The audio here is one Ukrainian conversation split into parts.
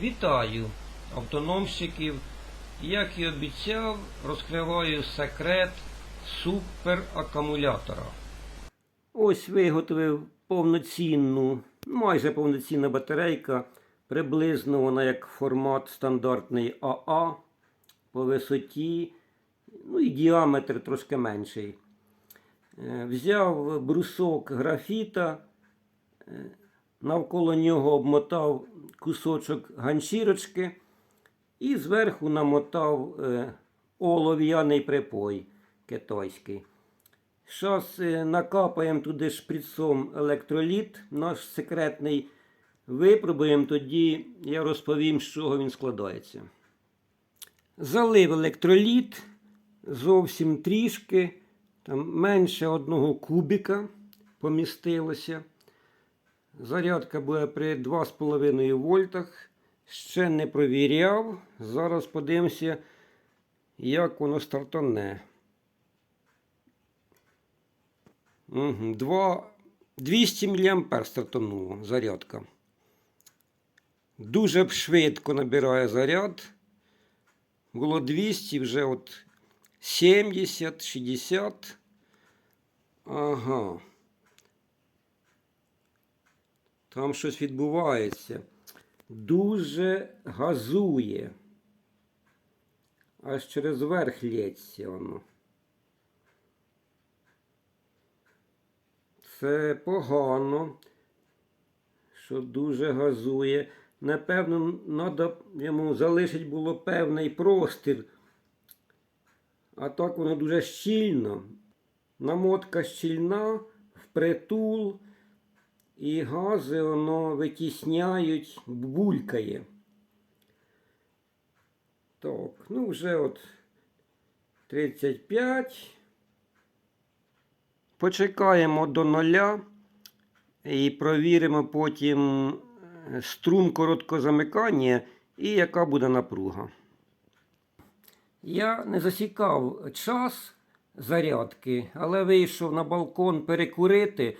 Вітаю автономщиків. Як і обіцяв, розкриваю секрет суперакумулятора. Ось виготовив повноцінну, майже повноцінна батарейка. Приблизно вона як формат стандартний АА по висоті, ну і діаметр трошки менший. Е, Взяв брусок графіта, навколо нього обмотав кусочок ганчірочки і зверху намотав е, олов'яний припой китайський. Зараз накапаємо туди шприцом електроліт, наш секретний. Випробуємо тоді, я розповім, з чого він складається. Залив електроліт зовсім трішки, там менше одного кубіка помістилося. Зарядка буде при 2,5 вольтах. Ще не провіряв. Зараз подивимося, як воно стартане. Угу. 2, 200 мА стартануло зарядка. Дуже швидко набирає заряд. Було 200, вже от 70, 60. Ага. Там щось відбувається. Дуже газує. Аж через верх лється воно. Це погано, що дуже газує. Напевно, треба йому залишити було певний простір. А так воно дуже щільно. Намотка щільна, впритул. І гази воно витісняють, булькає. Так, ну вже от 35. Почекаємо до нуля і провіримо потім е, струм короткозамикання і яка буде напруга. Я не засікав час зарядки, але вийшов на балкон перекурити.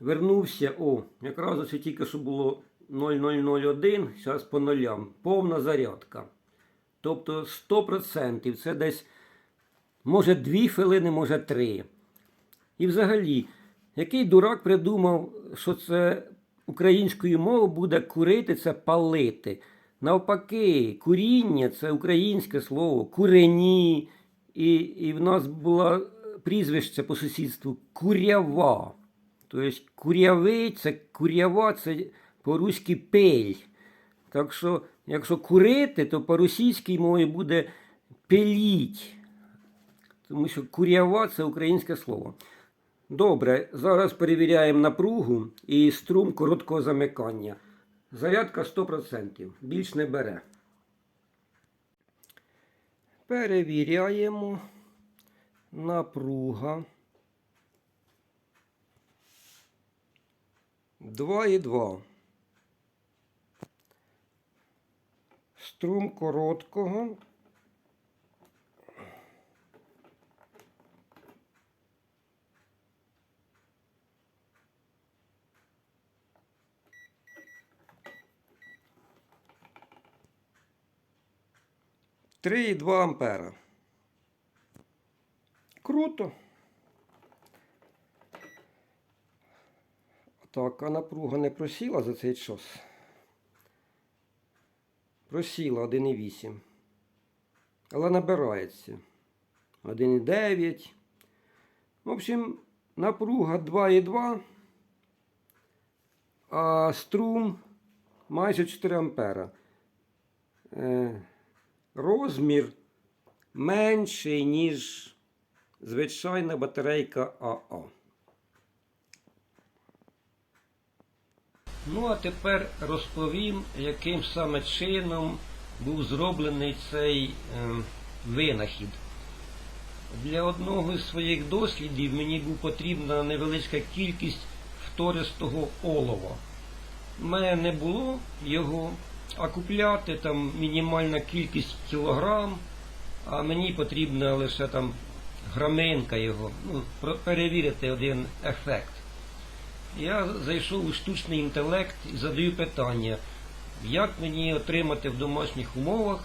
Вернувся, о, якраз ось тільки що було 0001, зараз по нулям. Повна зарядка. Тобто 100% це десь, може 2 хвилини, може 3. І взагалі, який дурак придумав, що це українською мовою буде курити, це палити. Навпаки, куріння це українське слово, курені. І, і в нас було прізвище по сусідству курява. Тобто курявий це курява, це по-руськи пель. Так що, якщо курити, то по-російській мові буде пеліть. Тому що курява це українське слово. Добре, зараз перевіряємо напругу і струм короткого замикання. Зарядка 100%. Більш не бере. Перевіряємо напруга. 2,2. Струм короткого. Три і два ампера. Круто. Так, а напруга не просіла за цей час. Просіла 1,8. Але набирається. 1,9. В общем, напруга 2,2. А струм майже 4 ампера. Е, розмір менший, ніж звичайна батарейка АА. Ну, а тепер розповім, яким саме чином був зроблений цей е, винахід. Для одного з своїх дослідів мені був потрібна невеличка кількість втористого олова. У мене не було його, а купляти там мінімальна кількість кілограм, а мені потрібна лише там граминка його, ну, перевірити один ефект. Я зайшов у штучний інтелект і задаю питання, як мені отримати в домашніх умовах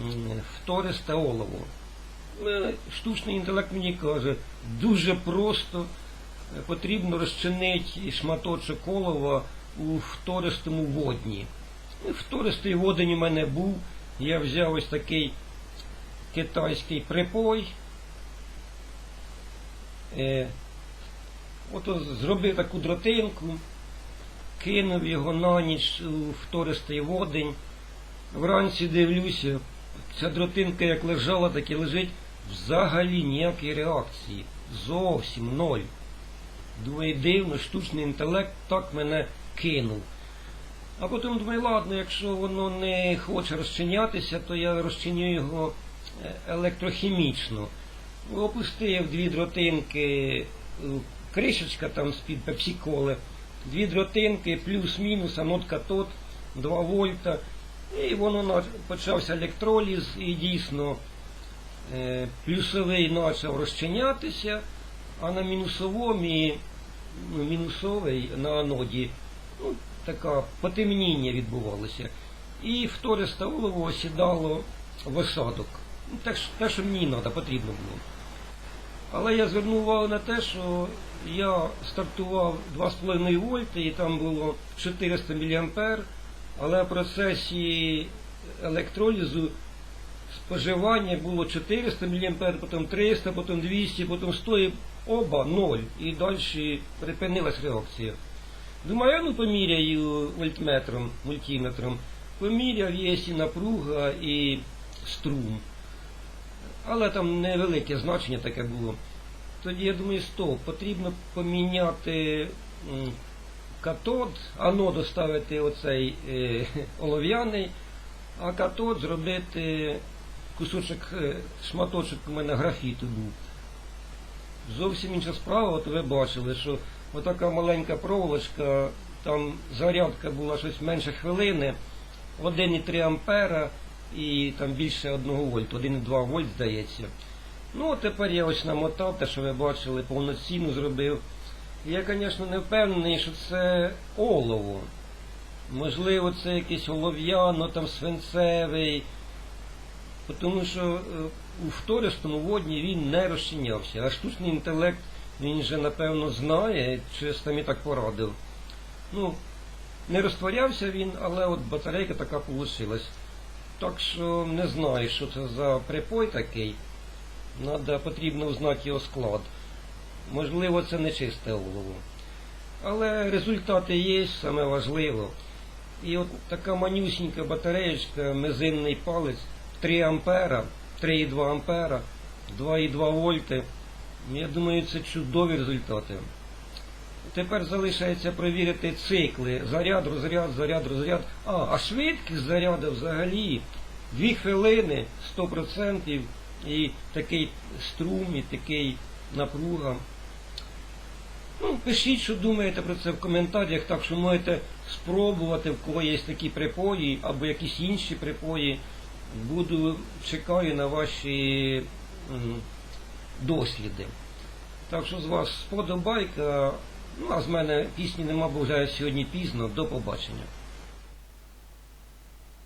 м, втористе олово. Е, Штучний інтелект мені каже, дуже просто е, потрібно розчинити шматочок олова у втористому водні. Ну, Втористий водень у мене був. Я взяв ось такий китайський припой. Ото зробив таку дротинку, кинув його на ніч у втористий водень. Вранці дивлюся, ця дротинка як лежала, так і лежить, взагалі ніякої реакції. Зовсім ноль. Думаю, дивно, штучний інтелект так мене кинув. А потім думаю, ладно, якщо воно не хоче розчинятися, то я розчиню його е, електрохімічно. Опустив дві дротинки, е, кришечка там з-під пепсиколи, дві дротинки, плюс-мінус, анод катод, 2 вольта. І воно почався електроліз, і дійсно е, плюсовий почав розчинятися, а на мінусовому ну, мінусовий на аноді ну, така потемніння відбувалося. І втористе олово осідало в осадок. Ну, те, що мені треба, потрібно було. Але я звернув увагу на те, що я стартував 2,5 вольти і там було 400 мА, але в процесі електролізу споживання було 400 мА, потім 300, потім 200, потім 100, і оба 0. І далі припинилась реакція. Думаю, ну поміряю вольтметром, мультиметром. Поміряв є і напруга, і струм. Але там невелике значення таке було. Тоді я думаю, стоп, потрібно поміняти катод, анод ставити оцей е, олов'яний, а катод зробити кусочок, е, шматочок у мене графіту був. Зовсім інша справа, от ви бачили, що отака маленька проволочка, там зарядка була щось менше хвилини, 1,3 ампера і там більше 1 вольт, 1,2 вольт здається. Ну, тепер я ось намотав те, що ви бачили, повноцінно зробив. Я, звісно, не впевнений, що це олово. Можливо, це якийсь олов'яно, там свинцевий. Тому що е, у втористому водні він не розчинявся, а штучний інтелект він вже напевно знає, чи там і так порадив. Ну, не розтворявся він, але от батарейка така вийшла. Так що не знаю, що це за припой такий. Надо, потрібно узнати його склад. Можливо, це не чисте олово. Але результати є, саме важливо. І от така манюсінька батареєчка, мизинний палець, 3 ампера, 3,2 ампера, 2,2 вольти. Я думаю, це чудові результати. Тепер залишається провірити цикли. Заряд, розряд, заряд, розряд. А, а швидкість заряду взагалі 2 хвилини 100% і такий струм, і такий напруга. Ну, пишіть, що думаєте про це в коментарях, так що можете спробувати, в кого є такі припої або якісь інші припої. Буду чекаю на ваші досліди. Так що з вас сподобайка. Ну, а з мене пісні нема, бо вже сьогодні пізно. До побачення.